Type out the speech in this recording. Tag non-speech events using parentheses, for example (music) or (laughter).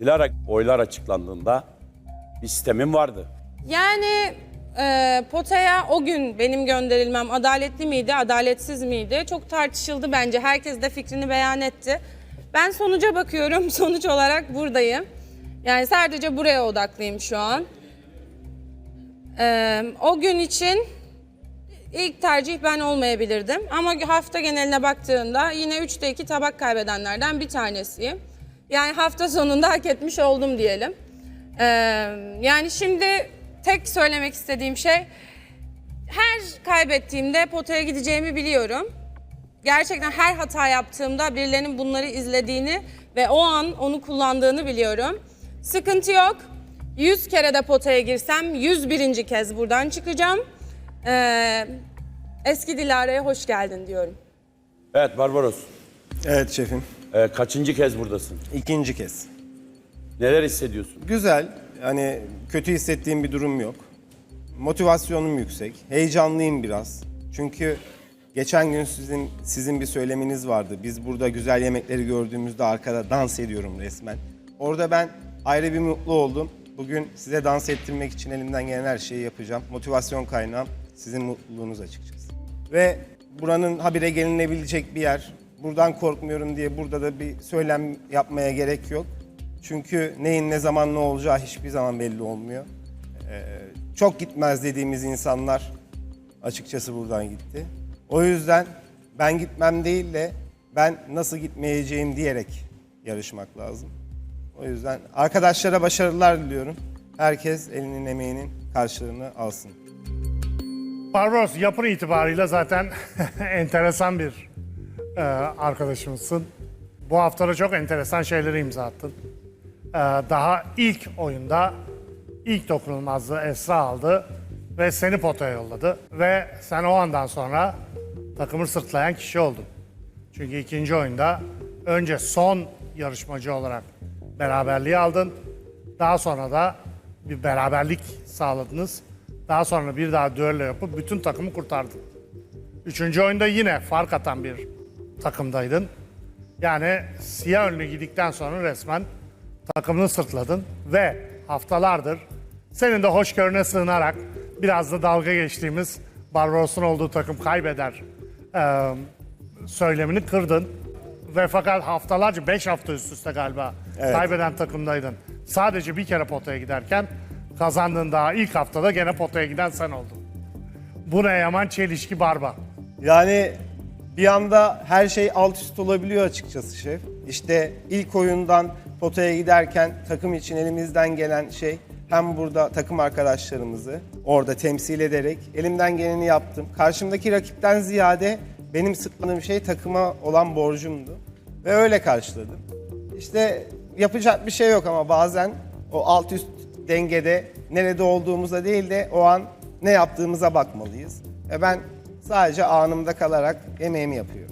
Dilara oylar açıklandığında bir sistemin vardı. Yani e, potaya o gün benim gönderilmem adaletli miydi, adaletsiz miydi? Çok tartışıldı bence. Herkes de fikrini beyan etti. Ben sonuca bakıyorum. (laughs) Sonuç olarak buradayım. Yani sadece buraya odaklıyım şu an. E, o gün için ilk tercih ben olmayabilirdim. Ama hafta geneline baktığında yine 3'te 2 tabak kaybedenlerden bir tanesiyim. Yani hafta sonunda hak etmiş oldum diyelim. Ee, yani şimdi tek söylemek istediğim şey her kaybettiğimde potaya gideceğimi biliyorum. Gerçekten her hata yaptığımda birilerinin bunları izlediğini ve o an onu kullandığını biliyorum. Sıkıntı yok. 100 kere de potaya girsem 101. kez buradan çıkacağım. Ee, eski Dilara'ya hoş geldin diyorum. Evet Barbaros. Evet şefim. e, kaçıncı kez buradasın? İkinci kez. Neler hissediyorsun? Güzel. Hani kötü hissettiğim bir durum yok. Motivasyonum yüksek. Heyecanlıyım biraz. Çünkü geçen gün sizin sizin bir söyleminiz vardı. Biz burada güzel yemekleri gördüğümüzde arkada dans ediyorum resmen. Orada ben ayrı bir mutlu oldum. Bugün size dans ettirmek için elimden gelen her şeyi yapacağım. Motivasyon kaynağım sizin mutluluğunuz açıkçası. Ve buranın habire gelinebilecek bir yer. Buradan korkmuyorum diye burada da bir söylem yapmaya gerek yok. Çünkü neyin ne zaman ne olacağı hiçbir zaman belli olmuyor. Ee, çok gitmez dediğimiz insanlar açıkçası buradan gitti. O yüzden ben gitmem değil de ben nasıl gitmeyeceğim diyerek yarışmak lazım. O yüzden arkadaşlara başarılar diliyorum. Herkes elinin emeğinin karşılığını alsın. Barbaros yapın itibarıyla zaten (laughs) enteresan bir e, arkadaşımızsın. Bu hafta da çok enteresan şeyleri imza attın. E, daha ilk oyunda ilk dokunulmazlığı Esra aldı ve seni potaya yolladı. Ve sen o andan sonra takımı sırtlayan kişi oldun. Çünkü ikinci oyunda önce son yarışmacı olarak beraberliği aldın. Daha sonra da bir beraberlik sağladınız. Daha sonra bir daha düello yapıp bütün takımı kurtardın. Üçüncü oyunda yine fark atan bir takımdaydın. Yani siyah önlü gidikten sonra resmen takımını sırtladın ve haftalardır senin de hoşgörüne sığınarak biraz da dalga geçtiğimiz Barbaros'un olduğu takım kaybeder eee, söylemini kırdın. Ve fakat haftalarca 5 hafta üst üste galiba Evet. kaybeden takımdaydın. Sadece bir kere potaya giderken kazandığın daha ilk haftada gene potaya giden sen oldun. Bu ne yaman çelişki barba. Yani bir anda her şey alt üst olabiliyor açıkçası şef. İşte ilk oyundan potaya giderken takım için elimizden gelen şey hem burada takım arkadaşlarımızı orada temsil ederek elimden geleni yaptım. Karşımdaki rakipten ziyade benim sıkmadığım şey takıma olan borcumdu. Ve öyle karşıladım. İşte yapacak bir şey yok ama bazen o alt üst dengede nerede olduğumuza değil de o an ne yaptığımıza bakmalıyız. Ve ben sadece anımda kalarak emeğimi yapıyorum.